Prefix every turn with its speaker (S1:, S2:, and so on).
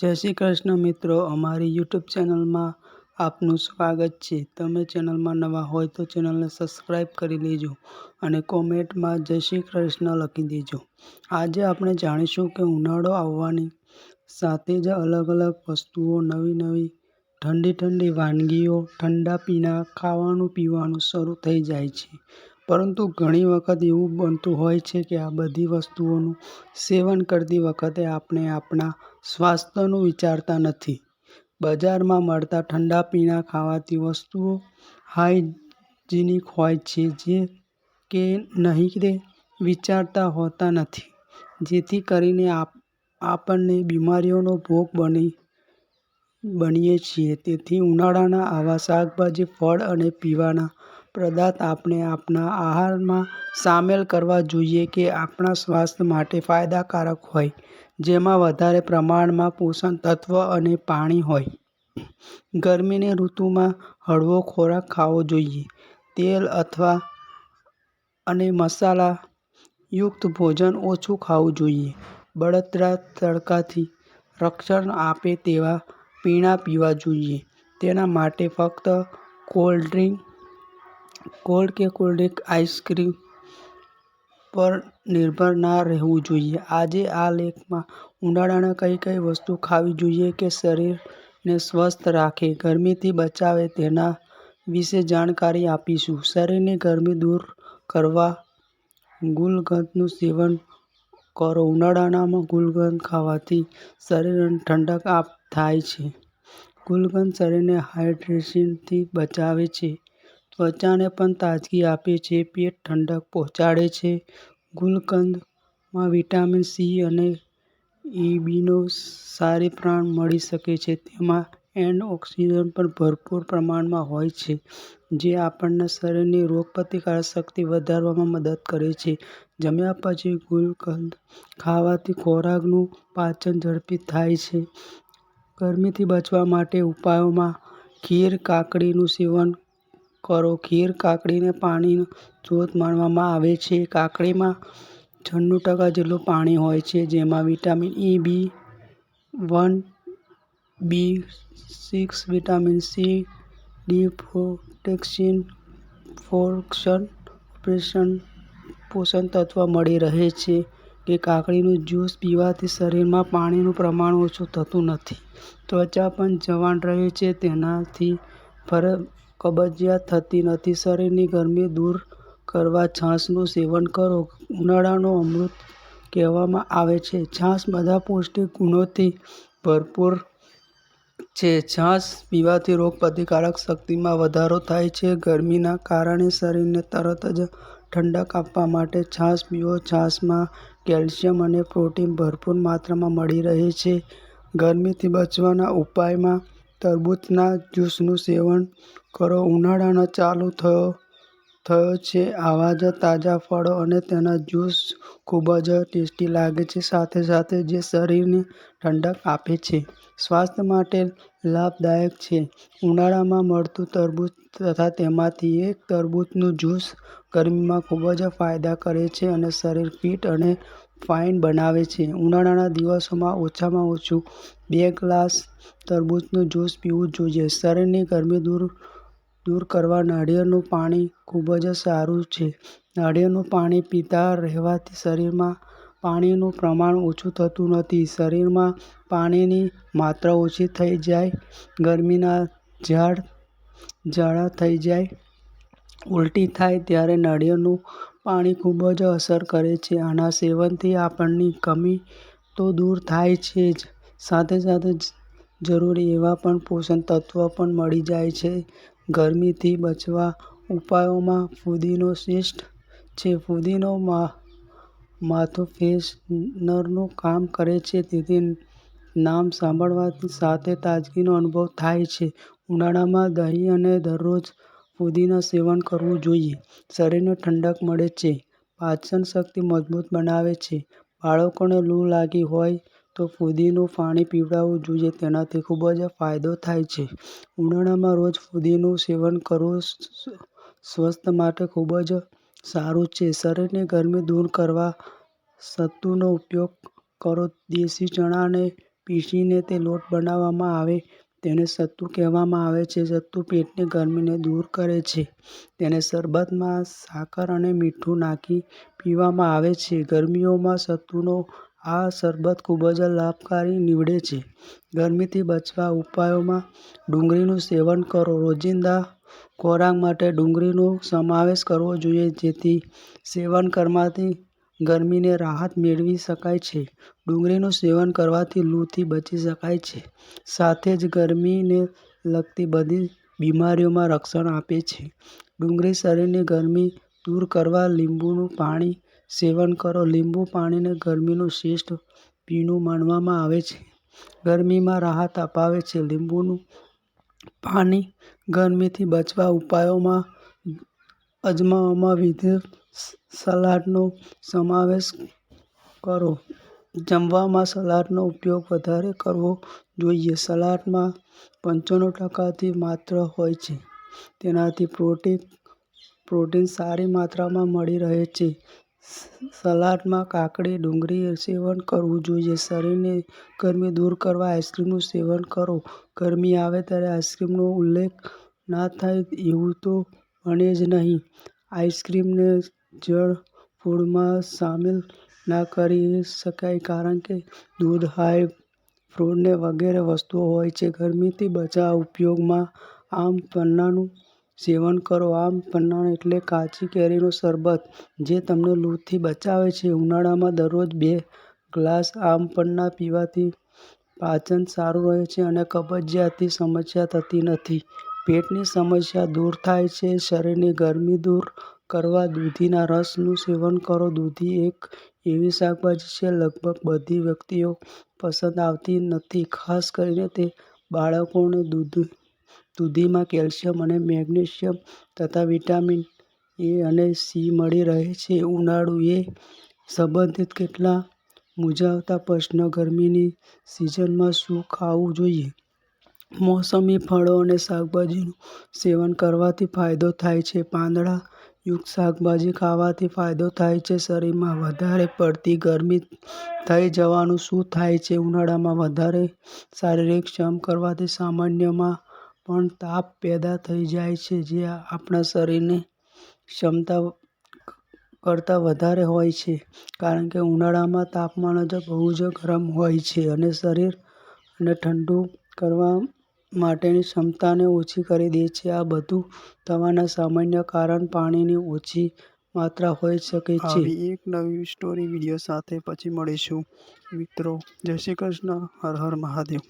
S1: જય શ્રી કૃષ્ણ મિત્રો, અમારી યુટ્યુબ ચેનલમાં આપનું સ્વાગત છે. તમે ચેનલમાં નવા હોય તો ચેનલને સબસ્ક્રાઈબ કરી લેજો અને કોમેન્ટમાં જય શ્રી કૃષ્ણ લખી દેજો. આજે આપણે જાણીશું કે ઉનાળો આવવાની સાથે જ અલગ અલગ વસ્તુઓ, નવી નવી ઠંડી ઠંડી વાનગીઓ, ઠંડા પીણા, ખાવાનું પીવાનું શરૂ થઈ જાય છે. પરંતુ ઘણી વખત એવું બનતું હોય છે કે આ બધી વસ્તુઓનું સેવન કરતી વખતે આપણે આપણા સ્વાસ્થ્યનું વિચારતા નથી. બજારમાં મળતા ઠંડા પીણા ખાવાથી વસ્તુઓ હાઇજીનિક હોય છે જે કે નહીં તે વિચારતા હોતા નથી. જેથી કરીને આપણને બીમારીઓનો ભોગ બની, બનીએ છીએ. તેથી ઉનાળાના આવા શાકભાજી ફળ અને પીવાના પદાર્થ આપણે આપણા આહારમાં સામેલ કરવા જોઈએ કે આપણા સ્વાસ્થ્ય માટે ફાયદાકારક હોય, જેમાં વધારે પ્રમાણમાં પોષણ તત્વ અને પાણી હોય. ગરમીની ઋતુમાં હળવો ખોરાક ખાવો જોઈએ. તેલ અથવા અને મસાલા યુક્ત ભોજન ઓછું ખાવું જોઈએ. બળતરા તડકાથી રક્ષણ આપે તેવા પીણા પીવા જોઈએ. તેના માટે ફક્ત કોલ્ડ ડ્રિંક કોલ્ડ કે કોલ્ડ આઈસ્ક્રીમ પર નિર્ભર ના રહેવું જોઈએ. આજે આ લેખમાં ઉનાળાના કઈ કઈ વસ્તુ ખાવી જોઈએ કે શરીરને સ્વસ્થ રાખે? ગરમીથી બચાવે તેના વિશે જાણકારી આપીશું. શરીરની ગરમી દૂર કરવા ગુલગંધનું સેવન કરો. ઉનાળામાં ગુલગંધ ખાવાથી શરીરને ઠંડક આપ થાય છે. ગુલગંધ શરીરને હાઇડ્રેશનથી બચાવે છે. ત્વચાને પણ તાજગી આપે છે, પેટ ઠંડક પહોંચાડે છે. ગુલકંદમાં વિટામિન સી અને ઇબીનો સારી પ્રાણ મળી શકે છે. તેમાં એન્ટીઓક્સિડન્ટ પણ ભરપૂર પ્રમાણમાં હોય છે, જે આપણને શરીરની રોગપ્રતિકારક શક્તિ વધારવામાં મદદ કરે છે. જમ્યા પછી ગુલકંદ ખાવાથી ખોરાકનું પાચન ઝડપી થાય છે. ગરમીથી બચવા માટે ઉપાયોમાં ખીર, કાકડીનું સેવન કરો. ખીર, કાકડીને પાણીનો સ્ત્રોત માનવામાં આવે છે. કાકડીમાં છન્નું ટકા જેટલું પાણી હોય છે, જેમાં vitamin E B one B six, vitamin C D પ્રોટેક્સિન, ફોર્ક્શન, ઓપરેશન, પોષણ તત્વ મળી રહે છે કે કાકડીનું જ્યુસ પીવાથી શરીરમાં પાણીનું પ્રમાણ ઓછું થતું નથી. ત્વચા પણ જવાન રહે છે, તેનાથી કબજિયાત થતી નથી. શરીરની ગરમી દૂર કરવા છાશનું સેવન કરો. ઉનાળાનું અમૃત કહેવામાં આવે છે. છાશ બધા પૌષ્ટિક ગુણોથી ભરપૂર છે. છાશ પીવાથી રોગપ્રતિકારક શક્તિમાં વધારો થાય છે. ગરમીના કારણે શરીરને તરત જ ઠંડક આપવા માટે છાશ પીવો. છાશમાં કેલ્શિયમ અને પ્રોટીન ભરપૂર માત્રામાં મળી રહે છે. ગરમીથી બચવાના ઉપાયમાં તરબૂચના જ્યુસનું સેવન કરો. ઉનાળાનો ચાલુ થયો થયો છે. આવા જ તાજા ફળો અને તેના જ્યુસ ખૂબ જ ટેસ્ટી લાગે છે. સાથે સાથે જે શરીરને ઠંડક આપે છે, સ્વાસ્થ્ય માટે લાભદાયક છે. ઉનાળામાં મળતું તરબૂચ તથા તેમાંથી એક તરબૂચનું જ્યુસ ગરમીમાં ખૂબ જ ફાયદા કરે છે અને શરીર ફિટ અને ફાઇન બનાવે છે. ઉનાળાના દિવસોમાં ઓછામાં ઓછું બે ગ્લાસ તરબૂચનું જ્યુસ પીવું જોઈએ. શરીરની ગરમી દૂર દૂર કરવા નાળિયેરનું પાણી ખૂબ જ સારું છે. નાળિયેરનું પાણી પીતા રહેવાથી શરીરમાં પાણીનું પ્રમાણ ઓછું થતું નથી. શરીરમાં પાણીની માત્રા ઓછી થઈ જાય, ગરમીના ઝાડ, ઝાડા થઈ જાય, ઉલટી થાય ત્યારે નાળિયેરનું પાણી ખૂબ જ અસર કરે છે. આના સેવનથી આપણની કમી તો દૂર થાય છે જ. સાથે સાથે જરૂરી એવા પણ પોષણ તત્વ પણ મળી જાય છે. ગરમીથી બચવા ઉપાયોમાં ફુદીનો શ્રેષ્ઠ છે. ફુદીનો માથું ફ્રેશનરનું કામ કરે છે. તેથી નામ સાંભળવાથી સાથે તાજગીનો અનુભવ થાય છે. ઉનાળામાં દહીં અને દરરોજ ફુદીના સેવન કરવું જોઈએ. શરીરને ઠંડક મળે છે. પાચન શક્તિ મજબૂત બનાવે છે. બાળકોને લૂ લાગી હોય તો ફુદીનું પાણી પીવડાવવું જોઈએ. તેનાથી ખૂબ જ ફાયદો થાય છે. ઉનાળામાં રોજ ફુદીનું સેવન કરવું સ્વાસ્થ્ય માટે ખૂબ જ સારું છે. શરીરની ગરમી દૂર કરવા સત્તુનો ઉપયોગ કરો. દેશી ચણાને પીસીને તે લોટ બનાવવામાં આવે તેને સત્તુ કહેવામાં આવે છે. સત્તુ પેટની ગરમીને દૂર કરે છે. તેને શરબતમાં સાકર અને મીઠું નાખી પીવામાં આવે છે. ગરમીઓમાં સત્તુનો આ શરબત ખૂબ જ લાભકારી નીવડે છે. ગરમીથી બચવા ઉપાયોમાં ડુંગળીનું સેવન કરો રોજિંદા ખોરાક માટે ડુંગળીનો સમાવેશ કરવો જોઈએ જેથી સેવન કરવાથી ગરમીથી રાહત મેળવી શકાય છે. ડુંગળીનું સેવન કરવાથી લૂથી બચી શકાય છે. સાથે જ ગરમીને લગતી બધી બીમારીઓમાં રક્ષણ આપે છે. ડુંગળી શરીરની ગરમી દૂર કરવા લીંબુનું પાણી સેવન કરો લીંબુ પાણીને ગરમીનું શ્રેષ્ઠ પીણું માનવામાં આવે છે. ગરમીમાં રાહત અપાવે છે. લીંબુનું પાણી ગરમીથી બચવાના ઉપાયોમાં અજમાવામાં વિવિધ સલાડનો સમાવેશ કરો જમવામાં સલાડનો ઉપયોગ વધારે કરવો જોઈએ. સલાડમાં પંચાણું ટકાથી માત્ર હોય છે. તેનાથી પ્રોટીન પ્રોટીન સારી માત્રામાં મળી રહે છે. સલાડમાં કાકડી, ડુંગળી સેવન કરવું જોઈએ. શરીરને ગરમી દૂર કરવા આઈસ્ક્રીમનું સેવન કરો ગરમી આવે ત્યારે આઈસ્ક્રીમનો ઉલ્લેખ ના થાય એવું તો બને જ નહીં. આઈસ્ક્રીમને જંક ફૂડમાં સામેલ ના કરી શકાય કારણ કે દૂધ, હાઈ ફ્રુટ વગેરે વસ્તુઓ હોય છે. ગરમીથી બચવાના ઉપયોગમાં આમ પન્નાનું સેવન કરો આમ પન્ના એટલે કાચી કેરીનો શરબત જે તમને લૂથી બચાવે છે. ઉનાળામાં દરરોજ બે ગ્લાસ આમ પન્ના પીવાથી પાચન સારું રહે છે અને કબજિયાતની સમસ્યા થતી નથી. પેટની સમસ્યા દૂર થાય છે. શરીરની ગરમી દૂર કરવા દૂધીના રસનું સેવન કરો દૂધી એક એવી શાકભાજી છે, લગભગ બધી વ્યક્તિઓ પસંદ આવતી નથી ખાસ કરીને તે બાળકોને. દૂધ, દૂધીમાં કેલ્શિયમ અને મેગ્નેશિયમ તથા વિટામિન એ અને સી મળી રહે છે. ઉનાળુ એ સંબંધિત કેટલા મૂંઝવતા પ્રશ્ન ગરમીની સિઝનમાં શું ખાવું જોઈએ? મોસમી ફળો અને શાકભાજીનું સેવન કરવાથી ફાયદો થાય છે. પાંદડા યુક્ત શાકભાજી ખાવાથી ફાયદો થાય છે. શરીરમાં વધારે પડતી ગરમી થઈ જવાનું શું થાય છે? ઉનાળામાં વધારે શારીરિક શ્રમ કરવાથી સામાન્યમાં પણ તાપ પેદા થઈ જાય છે, જે આપણા શરીરને ક્ષમતા કરતાં વધારે હોય છે કારણ કે ઉનાળામાં તાપમાન જ બહુ જ ગરમ હોય છે અને શરીરને ઠંડુ કરવા માટેની ક્ષમતાને ઓછી કરી દે છે. આ બધું થવાના સામાન્ય કારણ પાણીની ઓછી માત્રા હોઈ શકે છે. એક નવી સ્ટોરી વીડિયો સાથે પછી મળીશું મિત્રો, જય શ્રી કૃષ્ણ હર હર મહાદેવ